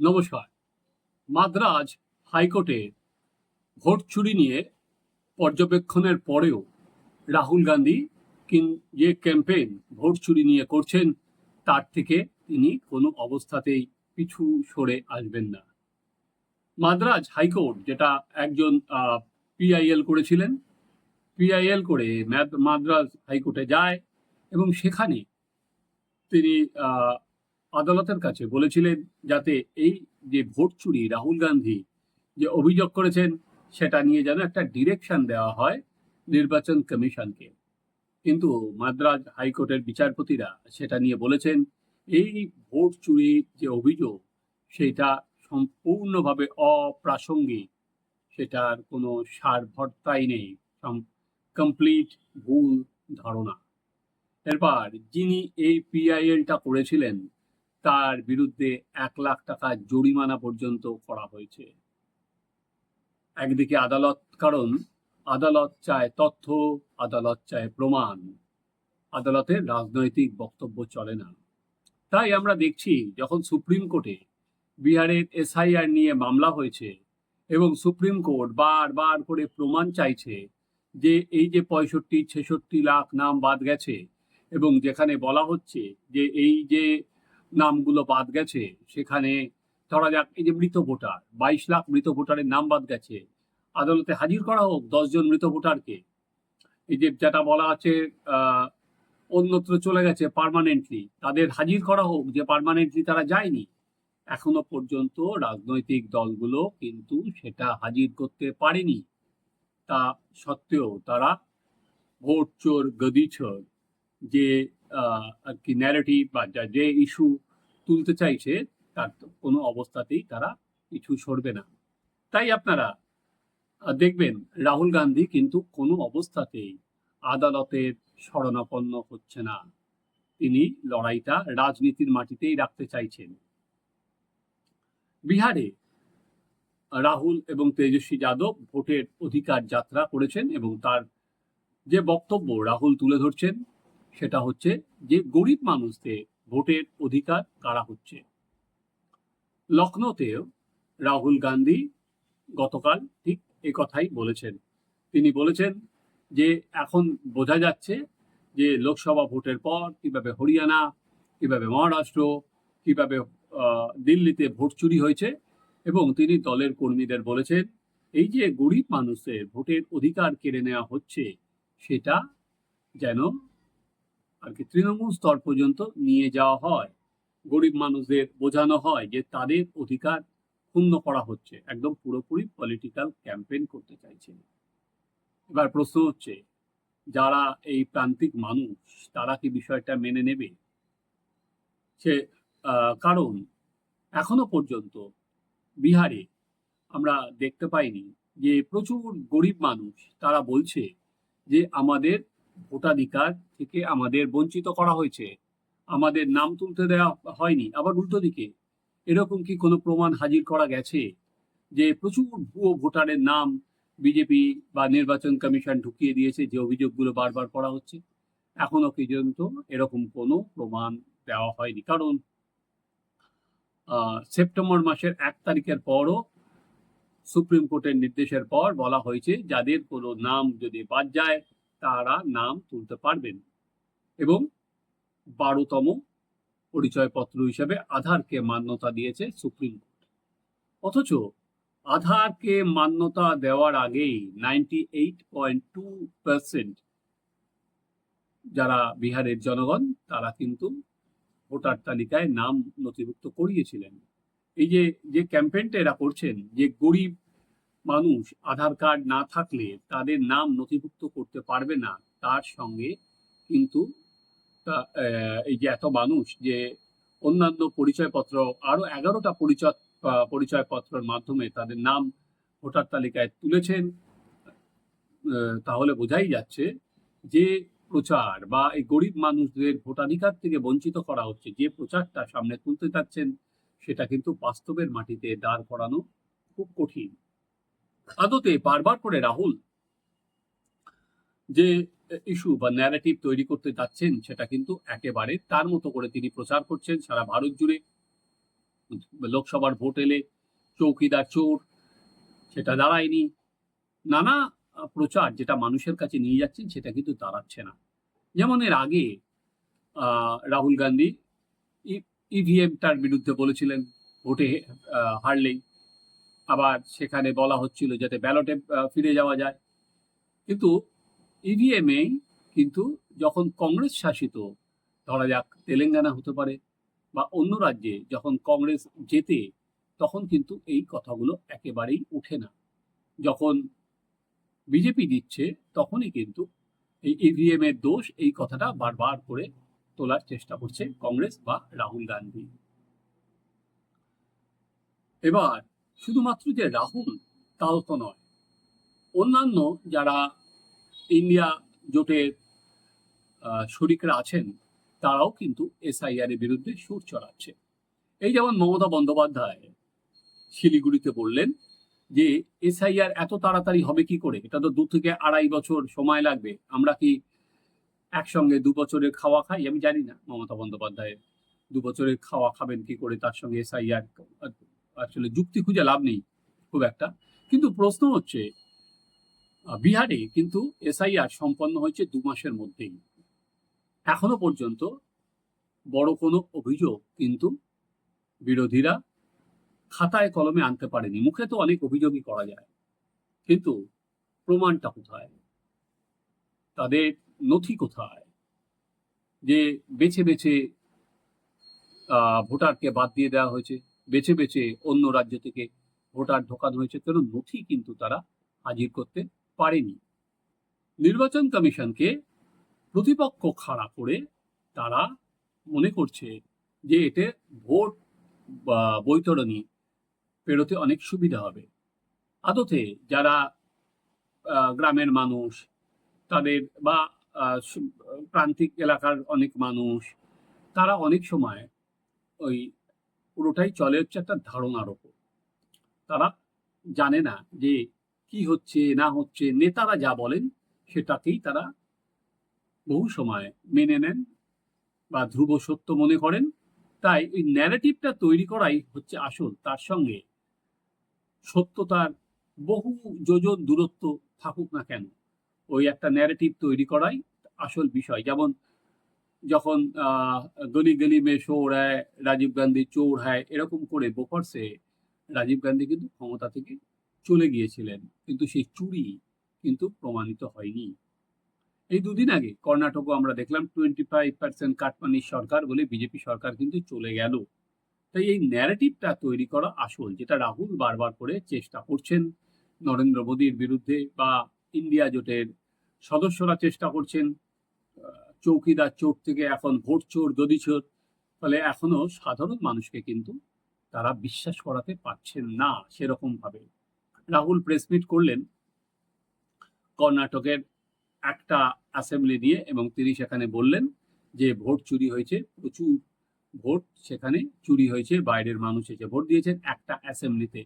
নমস্কার। মাদ্রাজ হাইকোর্টে ভোট চুরি নিয়ে পর্যবেক্ষণের পরেও রাহুল গান্ধী যে ক্যাম্পেইন ভোট চুরি নিয়ে করছেন, তার থেকে তিনি কোনো অবস্থাতেই পিছু সরে আসবেন না। মাদ্রাজ হাইকোর্ট যেটা একজন পিআইএল করেছিলেন পিআইএল করে মাদ্রাজ হাইকোর্টে যায় এবং সেখানে তিনি আদালতের কাছে বলেছিলেন যাতে এই যে ভোট চুরি রাহুল গান্ধী যে অভিযোগ করেছেন, সেটা নিয়ে যেন একটা ডিরেকশন দেওয়া হয় নির্বাচন কমিশনকে। কিন্তু মাদ্রাজ হাইকোর্টের বিচারপতিরা সেটা নিয়ে বলেছেন, এই ভোট চুরির যে অভিযোগ, সেটা সম্পূর্ণভাবে অপ্রাসঙ্গিক। সেটার কোনো সারভর্তাই নেই কমপ্লিট ভুল ধারণা। এরপর যিনি এই পিআইএলটা করেছিলেন তার বিরুদ্ধে এক লাখ টাকা জরিমানা পর্যন্ত করা হয়েছে। একদিকে আদালত, কারণ আদালত চায় তথ্য, আদালত চায় প্রমাণ। আদালতের রাজনৈতিক বক্তব্য চলে না। তাই আমরা দেখছি যখন সুপ্রিম কোর্টে বিহারের এসআইআর নিয়ে মামলা হয়েছে এবং সুপ্রিম কোর্ট বারবার করে প্রমাণ চাইছে যে এই যে পঁয়ষট্টি, ছেষট্টি লাখ নাম বাদ গেছে এবং যেখানে বলা হচ্ছে যে এই যে নামগুলো বাদ গেছে, সেখানে ধরা যাক এই যে মৃত ভোটার, বাইশ লাখ মৃত ভোটারের নাম বাদ গেছে, আদালতে হাজির করা হোক দশজন মৃত ভোটারকে। এই যে যেটা বলা আছে অন্যত্র চলে গেছে পার্মানেন্টলি তাদের হাজির করা হোক, যে পার্মানেন্টলি তারা যায়নি, এখনও পর্যন্ত রাজনৈতিক দলগুলো কিন্তু সেটা হাজির করতে পারেনি। তা সত্ত্বেও তারা ভোট চোর গদি যে কি ন্যারেটিভ বা যা- ইস্যু তুলতে চাইছে, তার কোনো অবস্থাতেই তারা পিছু সরবে না। তাই আপনারা দেখবেন রাহুল গান্ধী কিন্তু কোনো অবস্থাতেই আদালতের শরণাপন্ন হচ্ছে না। তিনি লড়াইটা রাজনীতির মাটিতেই রাখতে চাইছেন। বিহারে রাহুল এবং তেজস্বী যাদব ভোটের অধিকার যাত্রা করেছেন এবং তার যে বক্তব্য রাহুল তুলে ধরছেন সেটা হচ্ছে যে গরিব মানুষদের ভোটের অধিকার কারা হচ্ছে। লখনৌতেও রাহুল গান্ধী গতকাল ঠিক এ কথাই বলেছেন। তিনি বলেছেন যে এখন বোঝা যাচ্ছে যে লোকসভা ভোটের পর কীভাবে হরিয়ানা, কীভাবে মহারাষ্ট্র, কীভাবে দিল্লিতে ভোট চুরি হয়েছে এবং তিনি দলের কর্মীদের বলেছেন, এই যে গরিব মানুষের ভোটের অধিকার কেড়ে নেওয়া হচ্ছে, সেটা যেন আর কি তৃণমূল স্তর পর্যন্ত নিয়ে যাওয়া হয়। গরিব মানুষদের বোঝানো হয় যে তাদের অধিকার ক্ষুণ্ণ করা হচ্ছে, একদম পুরোপুরি পলিটিক্যাল ক্যাম্পেইন করতে চাইছে। এবার প্রশ্ন হচ্ছে, যারা এই প্রান্তিক মানুষ, তারা কি বিষয়টা মেনে নেবে? সে কারণ এখনও পর্যন্ত বিহারে আমরা দেখতে পাইনি যে প্রচুর গরিব মানুষ, তারা বলছে যে আমাদের ভোটাধিকার থেকে আমাদের বঞ্চিত করা হয়েছে। আমাদের নাম তুলতে দেওয়া হয়নি, আবার উল্টো দিকে। এরকম কি কোনো প্রমাণ হাজির করা গেছে যে প্রচুর ভুয়ো ভোটারের নাম বিজেপি বা নির্বাচন কমিশন ঢুকিয়ে দিয়েছে, যে অভিযোগগুলো বারবার করা হচ্ছে? এখনও পর্যন্ত এরকম কোনো প্রমাণ দেওয়া হয়নি। কারণ সেপ্টেম্বর মাসের এক তারিখের পরও সুপ্রিম কোর্টের নির্দেশের পর বলা হয়েছে, যাদের কোনো নাম যদি বাদ যায় তারা নাম তুলতে পারবেন এবং বারোতম পরিচয়পত্র হিসেবে আধারকে মান্যতা দিয়েছে সুপ্রিম কোর্ট। অথচ আধারকে মান্যতা দেওয়ার আগেই ninety eight point two percent যারা বিহারের জনগণ, তারা কিন্তু ভোটার তালিকায় নাম নথিভুক্ত করিয়েছিলেন। এই যে যে ক্যাম্পেইনটা এরা করছেন, যে গরিব মানুষ আধার কার্ড না থাকলে তাদের নাম নথিভুক্ত করতে পারবে না তার সঙ্গে। কিন্তু এই যে এত মানুষ যে অন্যান্য পরিচয়পত্র, আরও এগারোটা পরিচয় পরিচয়পত্রের মাধ্যমে তাদের নাম ভোটার তালিকায় তুলেছেন তাহলে বোঝাই যাচ্ছে যে প্রচার বা এই গরিব মানুষদের ভোটাধিকার থেকে বঞ্চিত করা হচ্ছে, যে প্রচারটা সামনে তুলতে চাচ্ছেন সেটা কিন্তু বাস্তবের মাটিতে দাঁড় করানো খুব কঠিন। আদতে বারবার করে রাহুল যে ইস্যু বা ন্যারেটিভ তৈরি করতে যাচ্ছেন, সেটা কিন্তু একেবারে তার মতো করে তিনি প্রচার করছেন সারা ভারত জুড়ে। লোকসভার ভোট এলে চৌকিদার চোর, সেটা দাঁড়ায়নি। নানা প্রচার যেটা মানুষের কাছে নিয়ে যাচ্ছেন, সেটা কিন্তু দাঁড়াচ্ছে না। যেমন এর আগে রাহুল গান্ধী ইভিএমটার বিরুদ্ধে বলেছিলেন, ভোটে হারলেই। আবার সেখানে বলা হচ্ছিল যাতে ব্যালটে ফিরে যাওয়া যায়। কিন্তু ইভিএমে কিন্তু যখন কংগ্রেস শাসিত, ধরা যাক তেলেঙ্গানা হতে পারে বা অন্য রাজ্যে যখন কংগ্রেস জেতে, তখন কিন্তু এই কথাগুলো একেবারেই ওঠে না। যখন বিজেপি দিচ্ছে, তখনই কিন্তু এই ইভিএম এর দোষ এই কথাটা বারবার করে তোলার চেষ্টা করছে কংগ্রেস বা রাহুল গান্ধী। এবার শুধুমাত্র যে রাহুল, তাও তো নয়। অন্যান্য যারা ইন্ডিয়া জোটের শরিকরা আছেন, তারাও কিন্তু এসআইআর এর বিরুদ্ধে সুর চড়াচ্ছে। এই যেমন মমতা বন্দ্যোপাধ্যায় শিলিগুড়িতে বললেন যে, এসআইআর এত তাড়াতাড়ি হবে কি করে? এটা তো দু থেকে আড়াই বছর সময় লাগবে। আমরা কি একসঙ্গে দু বছরের খাওয়া খাই? আমি জানি না মমতা বন্দ্যোপাধ্যায় দু বছরের খাওয়া খাবেন কি করে? তার সঙ্গে এসআইআর আসলে যুক্তি খুঁজে লাভ নেই, খুব একটা। কিন্তু প্রশ্ন হচ্ছে বিহারে কিন্তু এসআইআর সম্পন্ন হয়েছে দু মাসের মধ্যেই। এখনও পর্যন্ত বড় কোনো অভিযোগ কিন্তু বিরোধীরা খাতায় কলমে আনতে পারেনি। মুখে তো অনেক অভিযোগই করা যায়, কিন্তু প্রমাণটা কোথায়? তাদের নথি কোথায়? যে বেছে বেছে ভোটারকে বাদ দিয়ে দেওয়া হয়েছে। বেছে বেছে অন্য রাজ্য থেকে ভোটার ঢোকানো হয়েছে। কেন নথি কিন্তু তারা হাজির করতে পারেনি। নির্বাচন কমিশনকে প্রতিপক্ষ খাড়া করে তারা মনে করছে যে এতে ভোট বা বৈতরণী পেরোতে অনেক সুবিধা হবে। আদতে যারা গ্রামের মানুষ, তাদের বা প্রান্তিক এলাকার অনেক মানুষ, তারা অনেক সময় ওই পুরোটাই চলে হচ্ছে একটা ধারণার ওপর। তারা জানে না যে কি হচ্ছে, না হচ্ছে, নেতারা যা বলেন সেটাকেই তারা বহু সময় মেনে নেন বা ধ্রুব সত্য মনে করেন। তাই এই ন্যারেটিভটা তৈরি করাই হচ্ছে আসল। তার সঙ্গে সত্যতার বহু যোজন দূরত্ব থাকুক না কেন, ওই একটা ন্যারেটিভ তৈরি করাই আসল বিষয়। যেমন যখন গলি গলি মে শোর রাজীব গান্ধী চোর হ্যায় এরকম করে বোফার্সে রাজীব গান্ধী কিন্তু ক্ষমতা থেকে চলে গিয়েছিলেন। কিন্তু সেই চুরি কিন্তু প্রমাণিত হয়নি। এই দুদিন আগে কর্ণাটকও আমরা দেখলাম টোয়েন্টি ফাইভ পার্সেন্ট কাটমানির সরকার বলে বিজেপি সরকার কিন্তু চলে গেল। তাই এই ন্যারেটিভটা তৈরি করা আসল, যেটা রাহুল বারবার করে চেষ্টা করছেন, নরেন্দ্র মোদীর বিরুদ্ধে বা ইন্ডিয়া জোটের সদস্যরা চেষ্টা করছেন চৌকিদার চোর থেকে এখন ভোট চোর দদি চোর ফলে এখনও সাধারণ মানুষকে কিন্তু তারা বিশ্বাস করাতে পারছেন না সেরকম ভাবে। রাহুল প্রেসমিট করলেন কর্ণাটকের একটা অ্যাসেম্বলি দিয়ে এবং তিনি সেখানে বললেন যে ভোট চুরি হয়েছে, প্রচুর ভোট সেখানে চুরি হয়েছে, বাইরের মানুষ এসে ভোট দিয়েছেন, একটা অ্যাসেম্বলিতে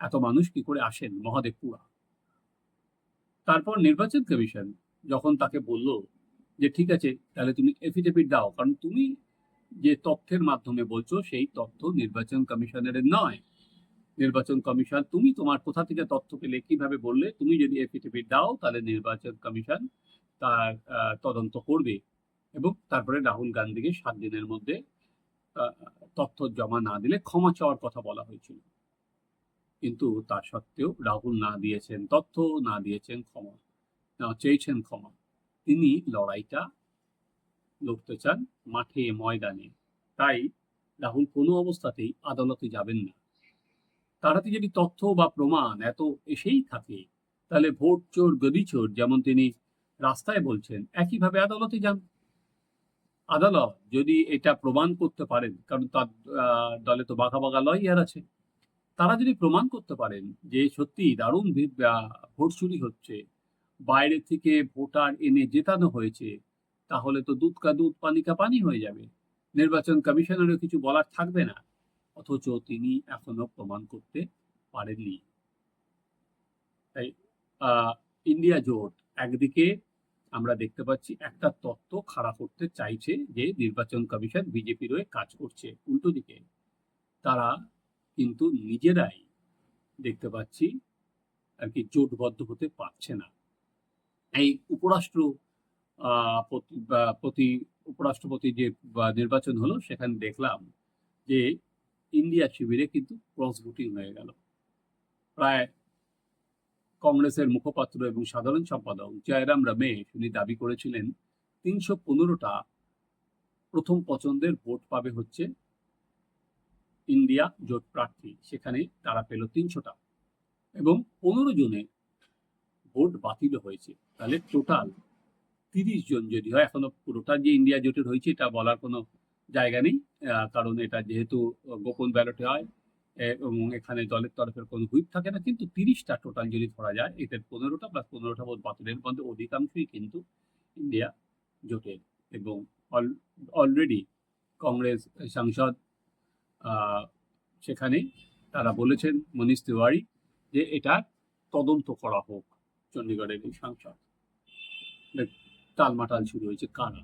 এত মানুষ কি করে আসেন মহাদেবপুরা? তারপর নির্বাচন কমিশন যখন তাকে বলল যে ঠিক আছে, তাহলে তুমি এফিডেভিট দাও। কারণ তুমি যে তথ্যের মাধ্যমে বলছো, সেই তথ্য নির্বাচন কমিশনের নয়। নির্বাচন কমিশন, তুমি তোমার কোথা থেকে তথ্য পেলে কীভাবে বললে, তুমি যদি এফিডেভিট দাও, তাহলে নির্বাচন কমিশন তার তদন্ত করবে। এবং তারপরে রাহুল গান্ধীকে সাত দিনের মধ্যে তথ্য জমা না দিলে ক্ষমা চাওয়ার কথা বলা হয়েছিল। কিন্তু তা সত্ত্বেও রাহুল না দিয়েছেন তথ্য, না দিয়েছেন ক্ষমা, না চেয়েছেন ক্ষমা। তিনি লড়াইটা লড়তে চান মাঠে, ময়দানে। তাই রাহুল কোনো অবস্থাতেই আদালতে যাবেন না। তারাতে যদি তথ্য বা প্রমাণ এত এসেই থাকে, তাহলে ভোট চোর, গদি চোর যেমন তিনি রাস্তায় বলছেন, একইভাবে আদালতে যান। আদালত যদি এটা প্রমাণ করতে পারেন, কারণ তার দলে তো বাঘা বাঘা লয়ার আছে, তারা যদি প্রমাণ করতে পারেন যে সত্যি দারুণ ভোট চুরি হচ্ছে বাইরে থেকে ভোটার এনে জেতানো হয়েছে, তাহলে তো দুধ কা দুধ, পানি কা পানি হয়ে যাবে। নির্বাচন কমিশনেরও কিছু বলার থাকবে না, অথচ তিনি এখনও প্রমাণ করতে পারেননি। তাই ইন্ডিয়া জোট, একদিকে আমরা দেখতে পাচ্ছি একটা তত্ত্ব খাড়া করতে চাইছে যে নির্বাচন কমিশন বিজেপির হয়ে কাজ করছে, উল্টো দিকে। তারা কিন্তু নিজেরাই দেখতে পাচ্ছি আর কি জোটবদ্ধ হতে পারছে না। এই উপরাষ্ট্র প্রতি- উপরাষ্ট্রপতি যে নির্বাচন হলো, সেখানে দেখলাম যে ইন্ডিয়া শিবিরে কিন্তু ক্রস ভোটিং হয়ে গেল। প্রায় কংগ্রেসের মুখপাত্র এবং সাধারণ সম্পাদক জয়রাম রমেশ উনি দাবি করেছিলেন, তিনশো পনেরোটা প্রথম পছন্দের ভোট পাবে হচ্ছে ইন্ডিয়া জোট প্রার্থী। সেখানে তারা পেল তিনশোটা। এবং পনেরো জনে ভোট বাতিল হয়েছে, তাহলে টোটাল তিরিশ জন যদি হয়, এখনও পুরোটা যে ইন্ডিয়া জোটের হয়েছে, এটা বলার কোনো জায়গা নেই কারণ এটা যেহেতু গোপন ব্যালটে হয়, এবং এখানে দলের তরফের কোনো হুইপ থাকে না, কিন্তু তিরিশটা টোটাল যদি ধরা যায়, এদের পনেরোটা প্লাস পনেরোটা ভোট বাতিলের মধ্যে অধিকাংশই কিন্তু ইন্ডিয়া জোটের, এবং অলরেডি কংগ্রেস সাংসদ সেখানে তারা বলেছেন, মনীষ তিওয়ারি, যে এটা তদন্ত করা হোক। চণ্ডীগড়ের এই সাংসদ। টালমাটাল শুরু হয়েছে কারা?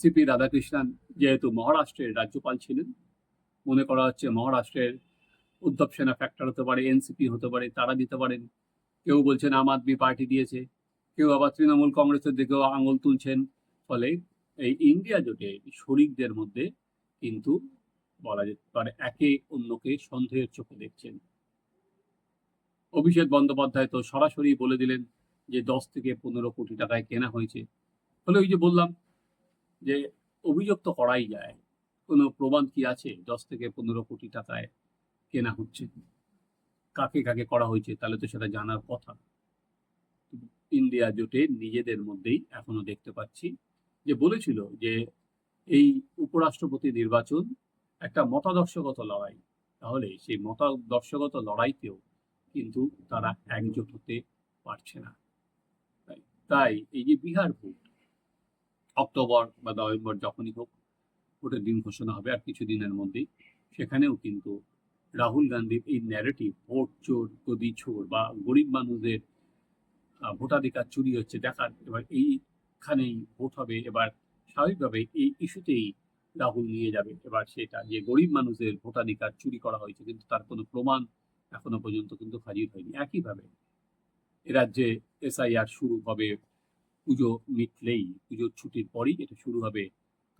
সিপি রাধাকৃষ্ণন যেহেতু মহারাষ্ট্রের রাজ্যপাল ছিলেন, মনে করা হচ্ছে মহারাষ্ট্রের উদ্ধব সেনা ফ্যাক্টর হতে পারে, এনসিপি হতে পারে, তারা দিতে পারেন। কেউ বলছেন আম আদমি পার্টি দিয়েছে, কেউ আবার তৃণমূল কংগ্রেসের দিকেও আঙুল তুলছেন। ফলে এই ইন্ডিয়া জোটে শরিকদের মধ্যে কিন্তু বলা যেতে পারে একে অন্যকে সন্দেহের চোখে দেখছেন। অভিষেক বন্দ্যোপাধ্যায় তো সরাসরি বলে দিলেন যে দশ থেকে পনেরো কোটি টাকায় কেনা হয়েছে। ফলে ওই যে বললাম যে অভিযোগ তো করাই যায়। কোনো প্রমাণ কি আছে? দশ থেকে পনেরো কোটি টাকায় কেনা হচ্ছে। কাকে কাকে করা হয়েছে তাহলে তো সেটা জানার কথা। ইন্ডিয়া জোটে নিজেদের মধ্যেই এখনও দেখতে পাচ্ছি যে বলেছিল যে এই উপরাষ্ট্রপতি নির্বাচন একটা মতাদর্শগত লড়াই। তাহলে সেই মতাদর্শগত লড়াইতেও কিন্তু তারা একজোট হতে পারছে না। তাই তাই এই যে বিহার ভোট, অক্টোবর বা নভেম্বর যখনই হোক, ভোটের দিন ঘোষণা হবে আর কিছু দিনের মধ্যেই। সেখানেও কিন্তু রাহুল গান্ধীর এই ন্যারেটিভ ভোট চোর, গদি চোর বা গরিব মানুষদের ভোটাধিকার চুরি হচ্ছে, দেখার, এবার এইখানেই ভোট হবে, এবার স্বাভাবিকভাবে এই ইস্যুতেই রাহুল নিয়ে যাবে। এবার সেটা যে গরিব মানুষের ভোটাধিকার চুরি করা হয়েছে, কিন্তু তার কোনো প্রমাণ এখনও পর্যন্ত কিন্তু হাজির হয়নি। একইভাবে এ রাজ্যে এসআইআর শুরু হবে, পুজো মিটলেই, পুজোর ছুটির পরই এটা শুরু হবে।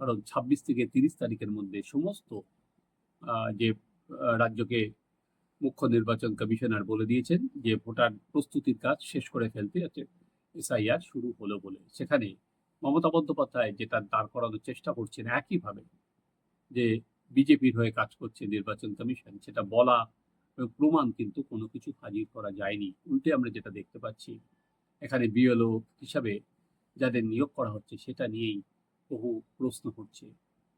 কারণ ছাব্বিশ থেকে তিরিশ তারিখের মধ্যে সমস্ত যে রাজ্যকে মুখ্য নির্বাচন কমিশনার বলে দিয়েছেন যে, ভোটার প্রস্তুতির কাজ শেষ করে ফেলতে যাতে এসআইআর শুরু হলো বলে। সেখানে মমতা বন্দ্যোপাধ্যায় যেটা দাঁড় করানোর চেষ্টা করছেন একইভাবে যে, বিজেপির হয়ে কাজ করছে নির্বাচন কমিশন, সেটা বলা প্রমাণ কিন্তু কোনো কিছু হাজির করা যায়নি। উল্টে আমরা যেটা দেখতে পাচ্ছি, এখানে বিএলও হিসাবে যাদের নিয়োগ করা হচ্ছে সেটা নিয়েই বহু প্রশ্ন হচ্ছে।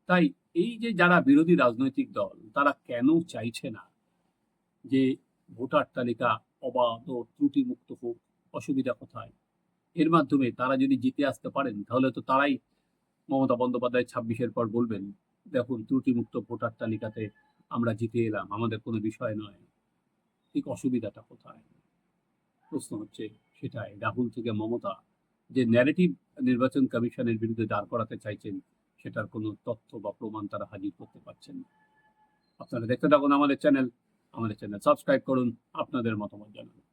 তাই এই যে যারা বিরোধী রাজনৈতিক দল, তারা কেন চাইছে না যে ভোটার তালিকা অবাধ ও ত্রুটিমুক্ত হোক, অসুবিধা কোথায়? এর মাধ্যমে তারা যদি জিতে আসতে পারেন, তাহলে তো তারাই মমতা বন্দ্যোপাধ্যায় ছাব্বিশের পর বলবেন, দেখুন, ত্রুটিমুক্ত ভোটার তালিকাতে আমরা জিতে এলাম, আমাদের কোনো বিষয় নয়। ঠিক অসুবিধাটা কোথায়? প্রশ্ন হচ্ছে সেটাই। রাহুল থেকে মমতা, যে ন্যারেটিভ নির্বাচন কমিশনের বিরুদ্ধে দাঁড় করাতে চাইছেন, সেটার কোনো তথ্য বা প্রমাণ তারা হাজির করতে পারছেন না। আপনারা দেখতে থাকুন আমাদের চ্যানেল আমাদের চ্যানেল সাবস্ক্রাইব করুন, আপনাদের মতামত জানান।